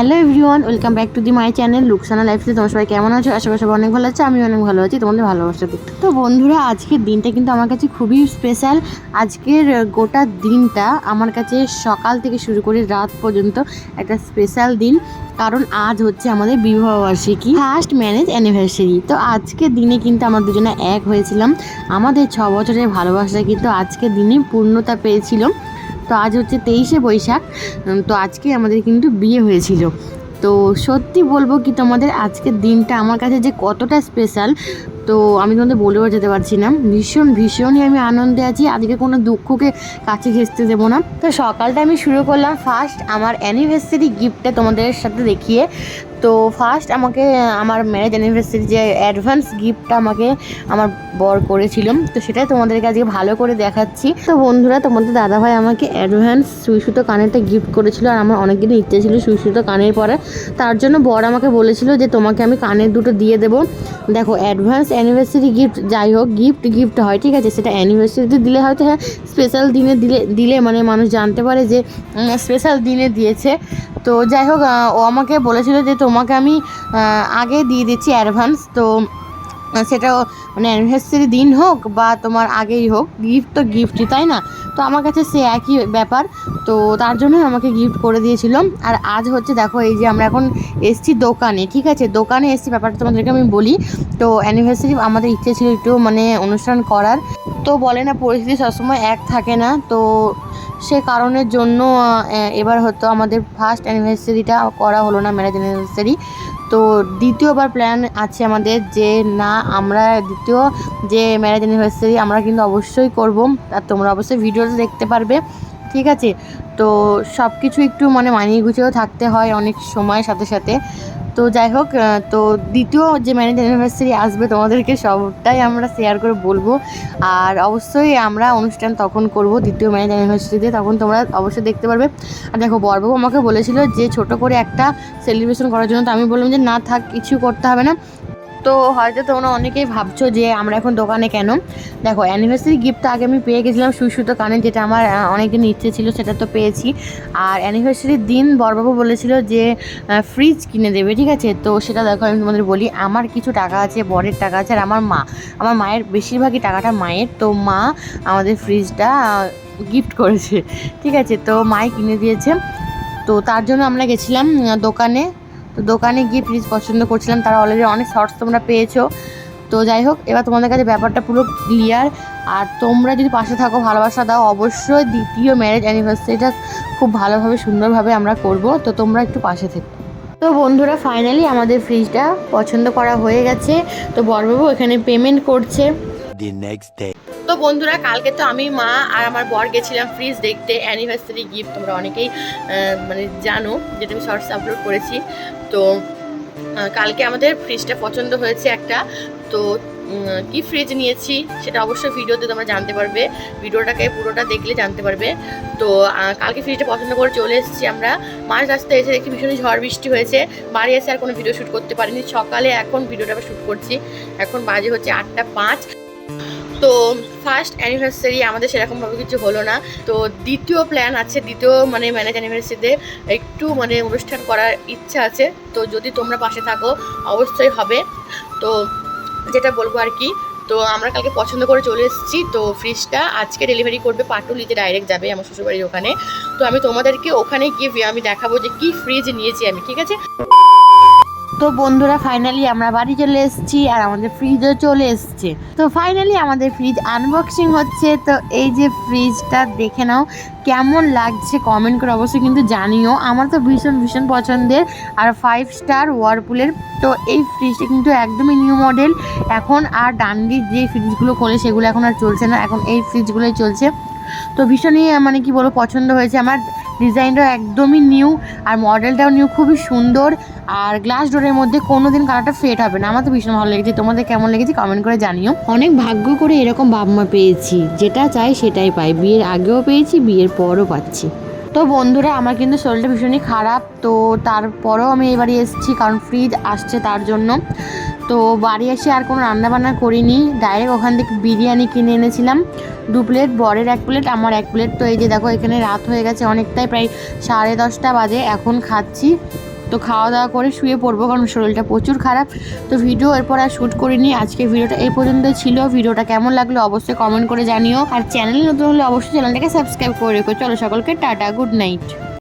Hello everyone, welcome back to the my channel লুকসানা লাইফে তোমার সবাই কেমন আছো? আশা করি সবাই অনেক ভালো আছে আমি অনেক ভালো আছি, তোমাদের ভালোবাসা তো বন্ধুরা, আজকের দিনটা কিন্তু আমার কাছে খুবই স্পেশাল আজকের গোটা দিনটা আমার কাছে সকাল থেকে শুরু করে রাত পর্যন্ত একটা স্পেশাল দিন। কারণ আজ হচ্ছে আমাদের বিবাহবার্ষিকী ফার্স্ট ম্যারেজ অ্যানিভার্সারি তো আজকের দিনে কিন্তু আমরা দুজনে এক হয়েছিলাম। আমাদের ছ বছরের ভালোবাসা কিন্তু আজকের দিনে পূর্ণতা পেয়েছিল। তো আজ হচ্ছে তেইশে বৈশাখ তো আজকে আমাদের কিন্তু বিয়ে হয়েছিল। তো সত্যি বলব কি তোমাদের আজকের দিনটা আমার কাছে যে কতটা স্পেশাল তো আমি তোমাদের বলেও যেতে পারছি না। ভীষণ, ভীষণই আমি আনন্দে আছি। আজকে কোনো দুঃখকে কাছে ঘেঁচতে দেবো না। তো সকালটা আমি শুরু করলাম ফার্স্ট আমার অ্যানিভার্সারি গিফটটা তোমাদের সাথে দেখিয়ে। তো ফার্স্ট আমাকে, আমার ম্যারেজ অ্যানিভার্সারি যে অ্যাডভান্স গিফটটা আমাকে, আমার বর করেছিল। তো সেটাই তোমাদেরকে আজকে ভালো করে দেখাচ্ছি। তো বন্ধুরা, তোমাদের দাদাভাই আমাকে অ্যাডভান্স সুই সুতো কানেরটা গিফট করেছিল আর আমার অনেক দিন ইচ্ছে ছিল সুই সুতো কানের পরে। তার জন্য বর আমাকে বলেছিল যে তোমাকে আমি কানের দুটো দিয়ে দেবো। দেখো অ্যাডভান্স অ্যানিভার্সারি গিফট যাই হোক গিফট গিফট হয়, ঠিক আছে? সেটা অ্যানিভার্সারিতে দিলে হয়তো হ্যাঁ স্পেশাল দিনে দিলে দিলে মানে মানুষ জানতে পারে যে স্পেশাল দিনে দিয়েছে। তো যাই হোক ও আমাকে বলেছিল যে তোমাকে আমি আগে দিয়ে দিচ্ছি অ্যাডভান্স তো সেটা মানে অ্যানিভার্সারি দিন হোক বা তোমার আগেই হোক গিফট তো গিফটই তাই না? তো আমার কাছে সে একই ব্যাপার। তো তার জন্য আমাকে গিফট করে দিয়েছিল। আর আজ হচ্ছে দেখো, এই যে আমরা এখন এসছি দোকানে, ঠিক আছে? দোকানে এসছি, ব্যাপারটা তোমাদেরকে আমি বলি। তো অ্যানিভার্সারি আমাদের ইচ্ছে ছিল একটু মানে অনুষ্ঠান করার। তো বলে না, পরিস্থিতি সবসময় এক থাকে না। তো সে কারণের জন্য এবার হয়তো আমাদের ফার্স্ট অ্যানিভার্সারিটা করা হলো না ম্যারেজ অ্যানিভার্সারি তো দ্বিতীয়বার প্ল্যান আছে আমাদের যে, না, আমরা দ্বিতীয় যে ম্যারেজ অ্যানিভার্সারি আমরা কিন্তু অবশ্যই করব। আর তোমরা অবশ্যই ভিডিওটা দেখতে পারবে। ঠিক আছে? তো সব কিছু একটু মানে মানিয়ে গুছিয়েও থাকতে হয় অনেক সময় সাথে সাথে। তো যাই হোক তো দ্বিতীয় যে ম্যারেজ অ্যানিভার্সারি আসবে তোমাদেরকে সবটাই আমরা শেয়ার করে বলব। আর অবশ্যই আমরা অনুষ্ঠান তখন করব দ্বিতীয় ম্যারেজ অ্যানিভার্সারিতে, তখন তোমরা অবশ্যই দেখতে পারবে। আর দেখো বরবাবু আমাকে বলেছিল যে ছোট করে একটা সেলিব্রেশন করার জন্য, তো আমি বললাম যে না থাক, কিছু করতে হবে না। তো হয়তো তোমরা অনেকেই ভাবছ যে আমরা এখন দোকানে কেন? দেখো অ্যানিভার্সারি গিফট আগে আমি পেয়ে গেছিলাম সুই সুতো কানে, যেটা আমার অনেক দিন ইচ্ছে ছিল, সেটা তো পেয়েছি। আর অ্যানিভার্সারির দিন বরবাবু বলেছিল যে ফ্রিজ কিনে দেবে, ঠিক আছে? তো সেটা দেখো, আমি তোমাদের বলি, আমার কিছু টাকা আছে, বরের টাকা আছে, আর আমার মা, আমার মায়ের বেশিরভাগই টাকাটা মায়ের। তো মা আমাদের ফ্রিজটা গিফট করেছে, ঠিক আছে? তো মাই কিনে দিয়েছে। তো তার জন্য আমরা গেছিলাম দোকানে তো দোকানে গিয়ে ফ্রিজ পছন্দ করছিলাম, তারা অলরেডি অনেক শর্টস তোমরা পেয়েছ। তো যাই হোক, এবার তোমাদের কাছে ব্যাপারটা পুরো ক্লিয়ার আর তোমরা যদি পাশে থাকো, ভালোবাসা দাও, অবশ্যই দ্বিতীয় ম্যারেজ অ্যানিভার্সারিটা খুব ভালোভাবে, সুন্দরভাবে আমরা করব। তো তোমরা একটু পাশে থেকো। তো বন্ধুরা ফাইনালি আমাদের ফ্রিজটা পছন্দ করা হয়ে গেছে। তো বরবাবু এখানে পেমেন্ট করছে. তো বন্ধুরা, কালকে তো আমি, মা আর আমার বর গেছিলাম ফ্রিজ দেখতে অ্যানিভার্সারি গিফট তোমরা অনেকেই মানে জানো, যেটা আমি শর্টস আপলোড করেছি। তো কালকে আমাদের ফ্রিজটা পছন্দ হয়েছে একটা। তো কি ফ্রিজ নিয়েছি, সেটা অবশ্যই ভিডিওতে তোমরা জানতে পারবে। ভিডিওটাকে পুরোটা দেখলে জানতে পারবে। তো কালকে ফ্রিজটা পছন্দ করে চলে এসেছি আমরা। মাঝ রাস্তায় এসে দেখি ভীষণ ঝড় বৃষ্টি হয়েছে। বাড়ি এসে আর কোনো ভিডিও শ্যুট করতে পারিনি। সকালে এখন ভিডিওটা আবার শ্যুট করছি। এখন বাজে হচ্ছে আটটা পাঁচ। তো ফার্স্ট অ্যানিভার্সারি আমাদের সেরকমভাবে কিছু হলো না। তো দ্বিতীয় প্ল্যান আছে, দ্বিতীয় মানে ম্যারেজ অ্যানিভার্সারিতে একটু মানে অনুষ্ঠান করার ইচ্ছা আছে। তো যদি তোমরা পাশে থাকো, অবশ্যই হবে। তো যেটা বলব আর কি, তো আমরা কালকে পছন্দ করে চলে এসেছি। তো ফ্রিজটা আজকে ডেলিভারি করবে পাটুলিতে ডাইরেক্ট যাবে আমার শ্বশুরবাড়ির ওখানে। তো আমি তোমাদেরকে ওখানে গিয়ে আমি দেখাবো যে কি ফ্রিজ নিয়েছি আমি, ঠিক আছে? তো বন্ধুরা ফাইনালি আমরা বাড়ি চলে এসেছি আর আমাদের ফ্রিজও চলে এসছে। তো ফাইনালি আমাদের ফ্রিজ আনবক্সিং হচ্ছে। তো এই যে ফ্রিজটা দেখে নাও, কেমন লাগছে কমেন্ট করে অবশ্যই কিন্তু জানিও। আমার তো ভীষণ ভীষণ পছন্দের আর ফাইভ স্টার ওয়ারপুলের তো এই ফ্রিজটা কিন্তু একদমই নিউ মডেল এখন আর ডান্ডির যে ফ্রিজগুলো খোলে সেগুলো এখন আর চলছে না। এখন এই ফ্রিজগুলোই চলছে। তো ভীষণই মানে কি বলব, পছন্দ হয়েছে আমার। ডিজাইনটাও একদমই নিউ আর মডেলটাও নিউ খুবই সুন্দর। আর গ্লাস ডোরের মধ্যে কোনো দিন কালারটা ফেট হবে না। আমার তো ভীষণ ভালো লেগেছে। তোমাদের কেমন লেগেছে কমেন্ট করে জানিও। অনেক ভাগ্য করে এরকম বাবা মা পেয়েছি। যেটা চাই সেটাই পাই। বিয়ের আগেও পেয়েছি বিয়ের পরও পাচ্ছি। তো বন্ধুরা আমার কিন্তু শরীরটা ভীষণই খারাপ। তো তারপরেও আমি এবারে এসেছি কারণ ফ্রিজ আসছে তার জন্য। তো বাড়ি এসে আর কোনো রান্নাবান্না করিনি। ডাইরেক্ট ওখান থেকে বিরিয়ানি কিনে এনেছিলাম। দু প্লেট বরের এক প্লেট আমার এক প্লেট তো এই যে দেখো, এখানে রাত হয়ে গেছে অনেকটাই, প্রায় সাড়ে দশটা বাজে। এখন খাচ্ছি। তো খাওয়া দাওয়া করে শুয়ে পড়ব, কারণ শরীরটা প্রচুর খারাপ। তো ভিডিও এরপর আর শ্যুট করিনি। আজকে ভিডিওটা এই পর্যন্ত ছিল। ভিডিওটা কেমন লাগল অবশ্যই কমেন্ট করে জানিও। আর চ্যানেল নতুন হলে অবশ্যই চ্যানেলটাকে সাবস্ক্রাইব করে রেখো। চলো সকলকে টাটা গুড নাইট